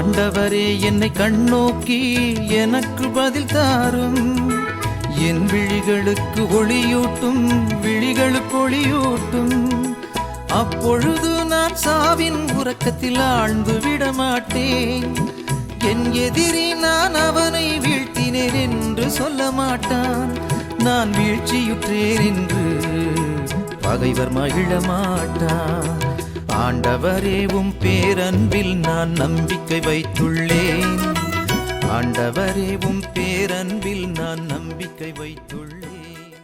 ஆண்டவரே என்னை கண்ணோக்கி எனக்கு பதில் தாரும். என் விழிகளுக்கு ஒளியூட்டும் விழிகளுக்கு ஒளியூட்டும். அப்பொழுது நான் சாவின் உறக்கத்தில் ஆழ்ந்து விட மாட்டேன் என் எதிரி நான் அவனை வீழ்த்தினேன் என்று சொல்ல மாட்டான். நான் வீழ்ச்சியுற்றேன் என்று பகைவர் மகிழ மாட்டான். ஆண்டவரே உம் பேரன்பில் நான் நம்பிக்கை வைத்துள்ளேன். ஆண்டவரே உம் பேரன்பில் நான் நம்பிக்கை வைத்துள்ளேன்.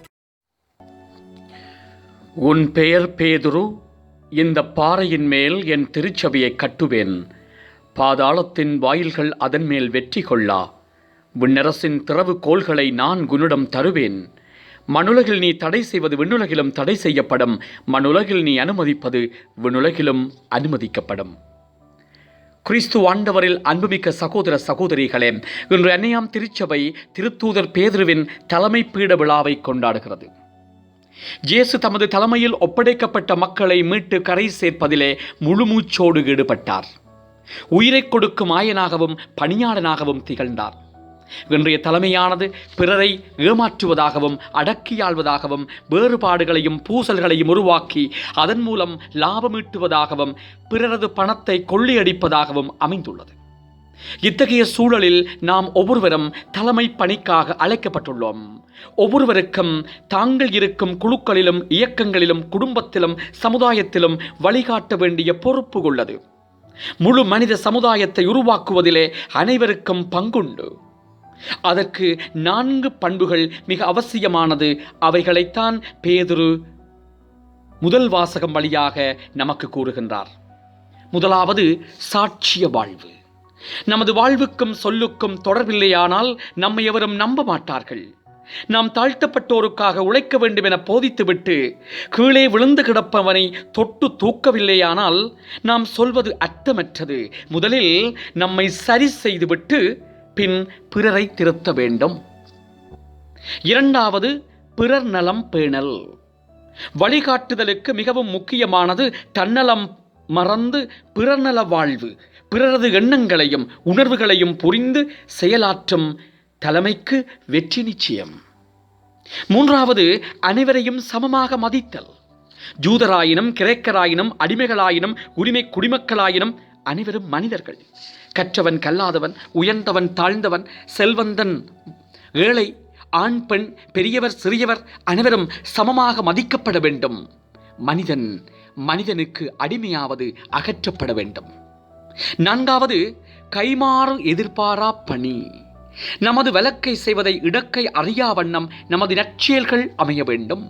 உன் பெயர் பேதுரு இந்த பாறையின் மேல் என் திருச்சபையை கட்டுவேன். பாதாளத்தின் வாயில்கள் அதன் மேல் வெற்றி கொள்ளா. விண்ணரசின் திறவு கோள்களை நான் குனிடம் தருவேன். மண்ணுலகில் நீ தடை செய்வது விண்ணுலகிலும் தடை செய்யப்படும். மண்ணுலகில் நீ அனுமதிப்பது விண்ணுலகிலும் அனுமதிக்கப்படும். கிறிஸ்து ஆண்டவரில் அன்புமிக்க சகோதர சகோதரிகளே இன்று அன்னையாம் திருச்சபை திருத்தூதர் பேதுருவின் தலைமை பீட விழாவை கொண்டாடுகிறது. இயேசு தமது தலைமையில் ஒப்படைக்கப்பட்ட மக்களை மீட்டு கரை சேர்ப்பதிலே முழுமூச்சோடு ஈடுபட்டார். உயிரை கொடுக்கும் ஆயனாகவும் பணியாளனாகவும் திகழ்ந்தார். இன்றைய தலைமையானது பிறரை ஏமாற்றுவதாகவும் அடக்கியாள்வதாகவும் வேறுபாடுகளையும் பூசல்களையும் உருவாக்கி அதன் மூலம் லாபமீட்டுவதாகவும் பிறரது பணத்தை கொள்ளையடிப்பதாகவும் அமைந்துள்ளது. இத்தகைய சூழலில் நாம் ஒவ்வொருவரும் தலைமை பணிக்காக அழைக்கப்பட்டுள்ளோம். ஒவ்வொருவருக்கும் தாங்கள் இருக்கும் குழுக்களிலும் இயக்கங்களிலும் குடும்பத்திலும் சமுதாயத்திலும் வழிகாட்ட வேண்டிய பொறுப்பு உள்ளது. முழு மனித சமுதாயத்தை உருவாக்குவதிலே அனைவருக்கும் பங்குண்டு. அதற்கு நான்கு பண்புகள் மிக அவசியமானது. அவைகளைத்தான் பேதுரு முதல் வாசகம் வழியாக நமக்கு கூறுகின்றார். முதலாவது சாட்சிய வாழ்வு. நமது வாழ்வுக்கும் சொல்லுக்கும் தொடர்பில்லையானால் நம்மை எவரும் நம்ப மாட்டார்கள். நாம் தாழ்த்தப்பட்டோருக்காக உழைக்க வேண்டும் என போதித்துவிட்டு கீழே விழுந்து கிடப்பவனை தொட்டு தூக்கவில்லையானால் நாம் சொல்வது அர்த்தமற்றது. முதலில் நம்மை சரி செய்துவிட்டு பின் பிறரை திருத்த வேண்டும். இரண்டாவது பிறர் நலம் பேணல். வழிகாட்டுதலுக்கு மிகவும் முக்கியமானது தன்னலம் மறந்து பிறர்நல வாழ்வு பிறரது எண்ணங்களையும் உணர்வுகளையும் புரிந்து செயலாற்றும் தலைமைக்கு வெற்றி நிச்சயம். மூன்றாவது அனைவரையும் சமமாக மதித்தல். ஜூதராயினும் கிரேக்கராயினும் அடிமைகளாயினும் உரிமை குடிமக்களாயினும் அனைவரும் மனிதர்கள். கற்றவன் கல்லாதவன் உயர்ந்தவன் தாழ்ந்தவன் செல்வந்தன் ஏழை ஆண் பெண் பெரியவர் சிறியவர் அனைவரும் சமமாக மதிக்கப்பட வேண்டும். மனிதன் மனிதனுக்கு அடிமையாவது அகற்றப்பட வேண்டும். நான்காவது கைமாறு எதிர்பாரா பணி. நமது வழக்கை செய்வதை இடக்கை அறியா வண்ணம் நமது நற்செயல்கள் அமைய வேண்டும்.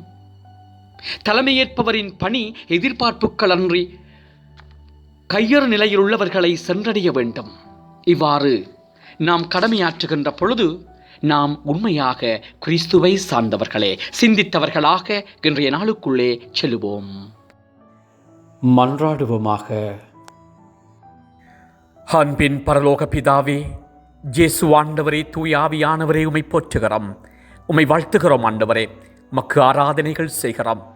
தலைமையேற்பவரின் பணி எதிர்பார்ப்புகள் அன்றி கையறு நிலையில் உள்ளவர்களை சென்றடைய வேண்டும். இவ்வாறு நாம் கடமையாற்றுகின்ற பொழுது நாம் உண்மையாக கிறிஸ்துவை சார்ந்தவர்களே சிந்தித்தவர்களாக இன்றைய நாளுக்குள்ளே செல்லுவோம் மன்றாடுவோமாக. அன்பின் பரலோக பிதாவே ஜேசு ஆண்டவரே தூயாவியானவரே உமை போற்றுகிறோம். உமை வாழ்த்துகிறோம் ஆண்டவரே. மக்கு ஆராதனைகள் செய்கிறோம்.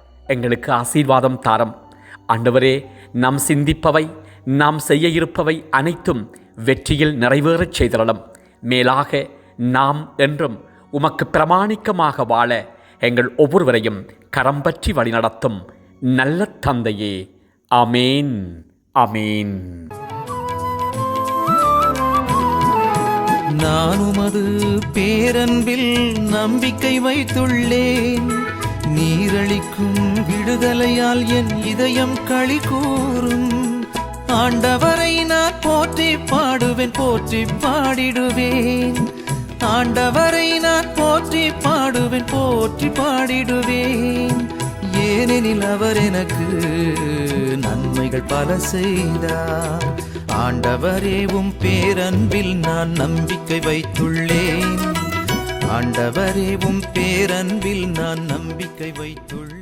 எங்களுக்கு ஆசீர்வாதம் தாரம். ஆண்டவரே நாம் சிந்திப்பவை நாம் செய்ய இருப்பவை அனைத்தும் வெற்றியில் நிறைவேறச் செய்திடலாம் மேலாக நாம் என்றும் உமக்கு பிரமாணிக்கமாக வாழ எங்கள் ஒவ்வொருவரையும் கரம் பற்றி வழிநடத்தும் நல்ல தந்தையே. அமேன் அமேன் நான் உமது பேரன்பில் நம்பிக்கை வைத்துள்ளேன். நீரளிக்கும் விடுதலையால் என் இதயம் களி கூறும். ஆண்டவரை நான் போற்றி பாடுவேன் போற்றி பாடிடுவேன். ஆண்டவரை நான் போற்றி பாடுவேன் போற்றி பாடிடுவேன். ஏனெனில் அவர் எனக்கு நன்மைகள் பல செய்தார். ஆண்டவரே உம் பேரன்பில் நான் நம்பிக்கை வைத்துள்ளேன். ஆண்டவரே உம் பேரன்பில் நான் நம்பிக்கை வைத்துள்ளேன்.